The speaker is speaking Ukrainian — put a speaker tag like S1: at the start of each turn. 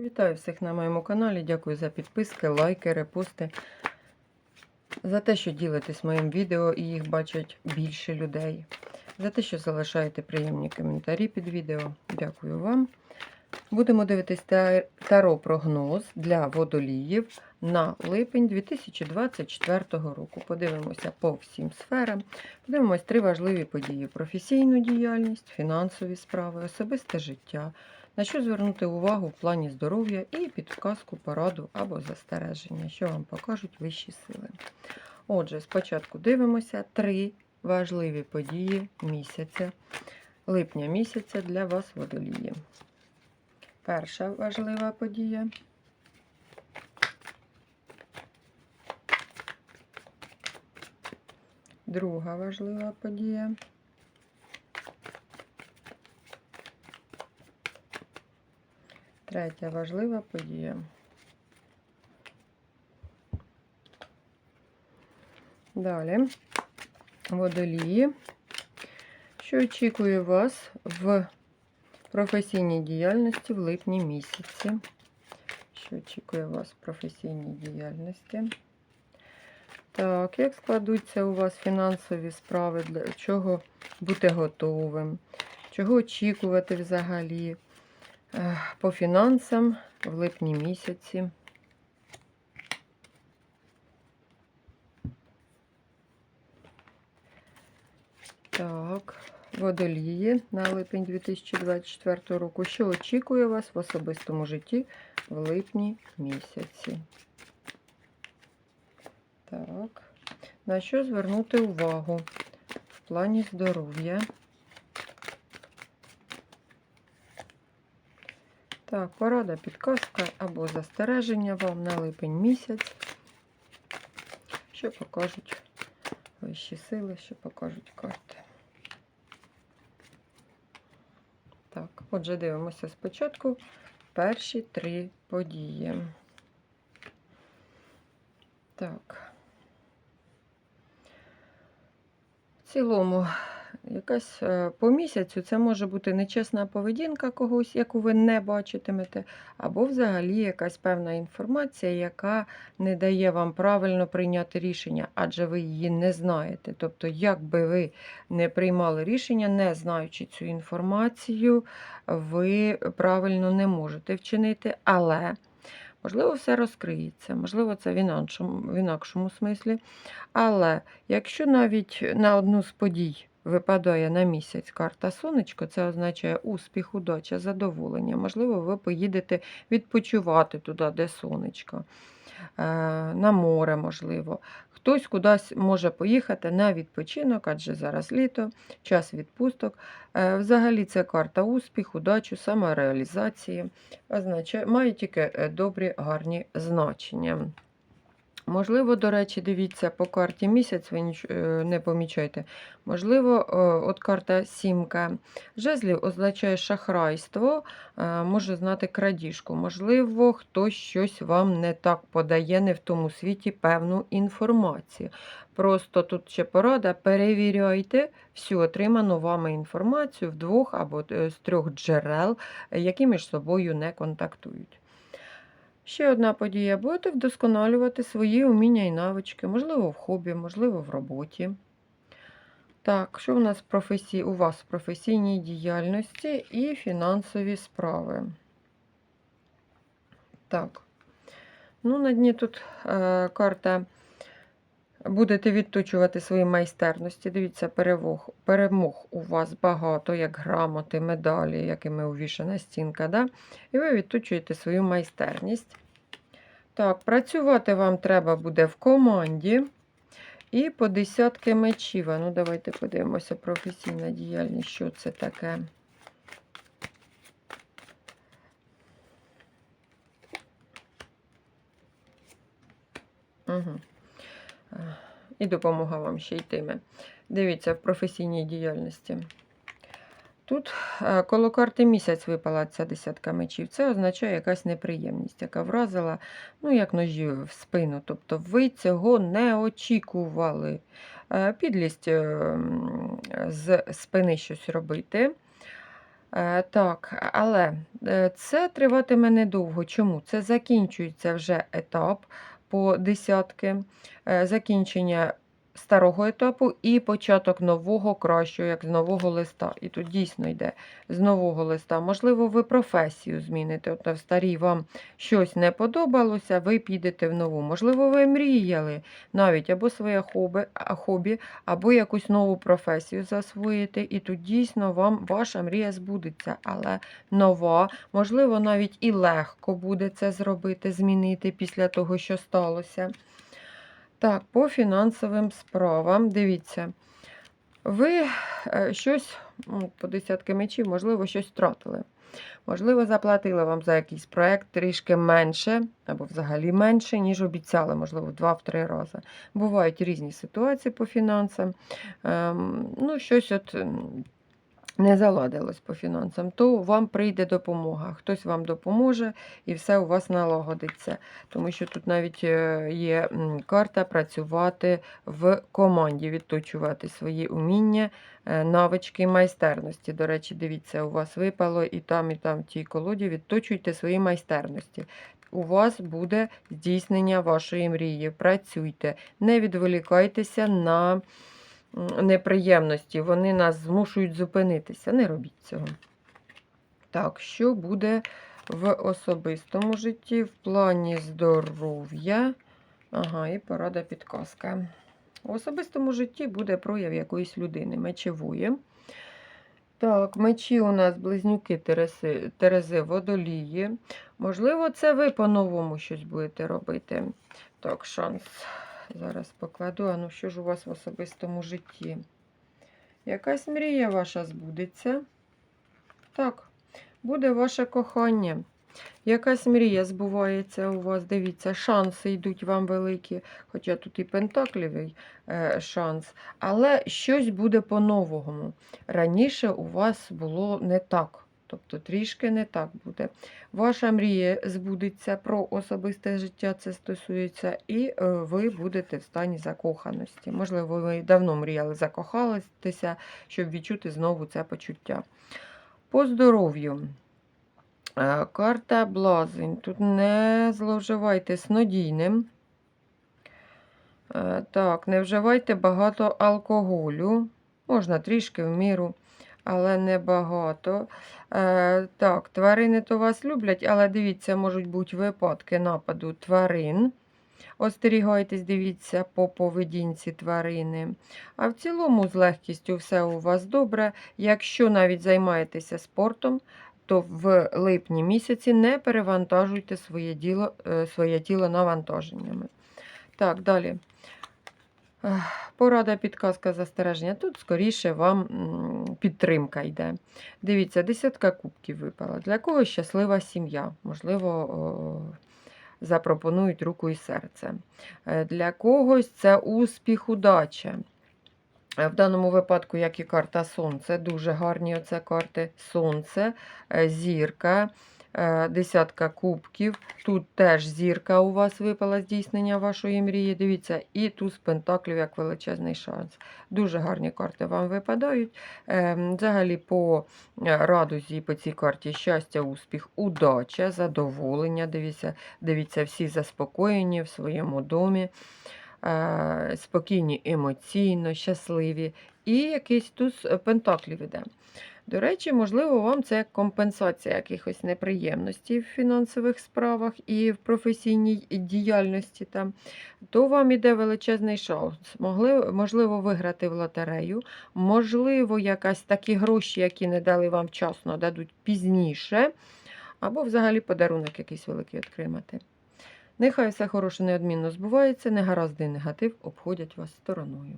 S1: Вітаю всіх на моєму каналі. Дякую за підписки, лайки, репости. За те, що ділитесь моїм відео і їх бачать більше людей. За те, що залишаєте приємні коментарі під відео. Дякую вам. Будемо дивитись таро-прогноз для водоліїв на липень 2024 року. Подивимося по всім сферам. Подивимось три важливі події: професійну діяльність, фінансові справи, особисте життя. На що звернути увагу в плані здоров'я і підказку, пораду або застереження, що вам покажуть вищі сили. Отже, спочатку дивимося три важливі події місяця, липня місяця для вас водолії. Перша важлива подія. Друга важлива подія. Третя важлива подія. Далі водолії. Що очікує вас в професійній діяльності в липні місяці? Що очікує вас в професійній діяльності? Так, як складуться у вас фінансові справи, для чого бути готовим? Чого очікувати взагалі? По фінансам в липні місяці. Так, водолії на липень 2024 року. Що очікує вас в особистому житті в липні місяці? Так, на що звернути увагу в плані здоров'я? Так, порада, підказка або застереження вам на липень місяць. Що покажуть вищі сили, що покажуть карти. Так, отже, дивимося спочатку перші три події. Так. В цілому, якась е, по місяцю це може бути нечесна поведінка когось, яку ви не бачитимете, або взагалі якась певна інформація, яка не дає вам правильно прийняти рішення, адже ви її не знаєте. Тобто, як би ви не приймали рішення, не знаючи цю інформацію, ви правильно не можете вчинити, але. Можливо, все розкриється, можливо, це в інакшому, в інакшому смислі. Але якщо навіть на одну з подій випадає на місяць карта сонечко, це означає успіх, удача, задоволення. Можливо, ви поїдете відпочивати туди, де сонечко, е, на море, можливо. Хтось кудись може поїхати на відпочинок, адже зараз літо, час відпусток. Е, Взагалі це карта успіх, удачу, самореалізації. Означає, має тільки е, добрі, гарні значення. Можливо, до речі, дивіться по карті місяць, ви е, не помічаєте. Можливо, е, от карта сімка жезлів означає шахрайство, е, може знати крадіжку. Можливо, хтось щось вам не так подає, не в тому світі певну інформацію. Просто тут ще порада, перевіряйте всю отриману вами інформацію в двох або з трьох джерел, які між собою не контактують. Ще одна подія. Будете вдосконалювати свої уміння і навички, можливо, в хобі, можливо, в роботі. Так, що у нас професії? у вас в професійній діяльності і фінансові справи? Так. Ну, на дні тут е, карта. Будете відточувати свої майстерності. Дивіться, перемог, перемог у вас багато, як грамоти, медалі, якими увішана стінка. Да? І ви відточуєте свою майстерність. Так, працювати вам треба буде в команді. І по десятки мечів. Ну, давайте подивимося, професійна діяльність, що це таке. Угу. І допомога вам ще йтиме. Дивіться, в професійній діяльності. Тут е, коло карти місяць випала ця десятка мечів. Це означає якась неприємність, яка вразила, ну, як ножі в спину. Тобто ви цього не очікували. Е, Підлість е, з спини щось робити. Так, але це триватиме недовго. Чому? Це закінчується вже етап по десятки, е, закінчення старого етапу і початок нового, кращого, як з нового листа. І тут дійсно йде з нового листа. Можливо, ви професію зміните. От в старій вам щось не подобалося, ви підете в нову. Можливо, ви мріяли навіть або своє хобі, хобі, або якусь нову професію засвоїти, і тут дійсно вам ваша мрія збудеться, але нова, можливо, навіть і легко буде це зробити, змінити після того, що сталося. Так, по фінансовим справам, дивіться, ви е, щось ну, по десятки мечів, можливо, щось втратили. Можливо, заплатили вам за якийсь проєкт трішки менше, або взагалі менше, ніж обіцяли, можливо, в 2-3 рази. Бувають різні ситуації по фінансам. Ем, ну, щось от не заладилось по фінансам, то вам прийде допомога. Хтось вам допоможе і все у вас налагодиться. Тому що тут навіть е, є карта працювати в команді, відточувати свої уміння, е, навички майстерності. До речі, дивіться, у вас випало і там, і там в тій колоді. Відточуйте свої майстерності. У вас буде здійснення вашої мрії. Працюйте, не відволікайтеся на неприємності. Вони нас змушують зупинитися. Не робіть цього. Так, що буде в особистому житті, в плані здоров'я? Ага, і порада підказка. В особистому житті буде прояв якоїсь людини, мечевої. Так, мечі у нас близнюки Тереси, Терези водолії. Можливо, це ви по-новому щось будете робити. Так, шанс. Зараз покладу. А ну що ж у вас в особистому житті? Якась мрія ваша збудеться. Так, буде ваше кохання. Якась мрія збувається у вас, дивіться, шанси йдуть вам великі, хоча тут і пентаклівий е, шанс, але щось буде по-новому. Раніше у вас було не так, тобто трішки не так буде. Ваша мрія збудеться про особисте життя, це стосується, і е, ви будете в стані закоханості. Можливо, ви давно мріяли закохатися, щоб відчути знову це почуття. По здоров'ю. Е, Карта блазень. Тут не зловживайте снодійним. Е, Так, не вживайте багато алкоголю. Можна трішки в міру, але не багато. Е, Так, тварини то вас люблять, але дивіться, можуть бути випадки нападу тварин. Остерігайтесь, дивіться по поведінці тварини. А в цілому, з легкістю, все у вас добре. Якщо навіть займаєтеся спортом, то в липні місяці не перевантажуйте своє, е, своє тіло навантаженнями. Так, далі. Порада, підказка, застереження. Тут скоріше вам підтримка йде. Дивіться, десятка кубків випала. Для когось щаслива сім'я. Можливо, запропонують руку і серце. Е, Для когось це успіх, удача. Е, В даному випадку, як і карта Сонце, дуже гарні оце карти Сонце, е, зірка, десятка кубків. Тут теж зірка у вас випала здійснення вашої мрії. Дивіться, і туз пентаклів як величезний шанс. Дуже гарні карти вам випадають. Е, Взагалі, по е, радузі по цій карті щастя, успіх, удача, задоволення. Дивіться, дивіться, всі заспокоєні в своєму домі е, спокійні емоційно, щасливі, і якийсь туз е, пентаклів іде. До речі, можливо, вам це компенсація якихось неприємностей в фінансових справах і в професійній діяльності, там, то вам іде величезний шанс. Можливо, виграти в лотерею, можливо, якась такі гроші, які не дали вам вчасно, дадуть пізніше, або взагалі подарунок якийсь великий отримати. Нехай все хороше неодмінно збувається, негаразди і негатив обходять вас стороною.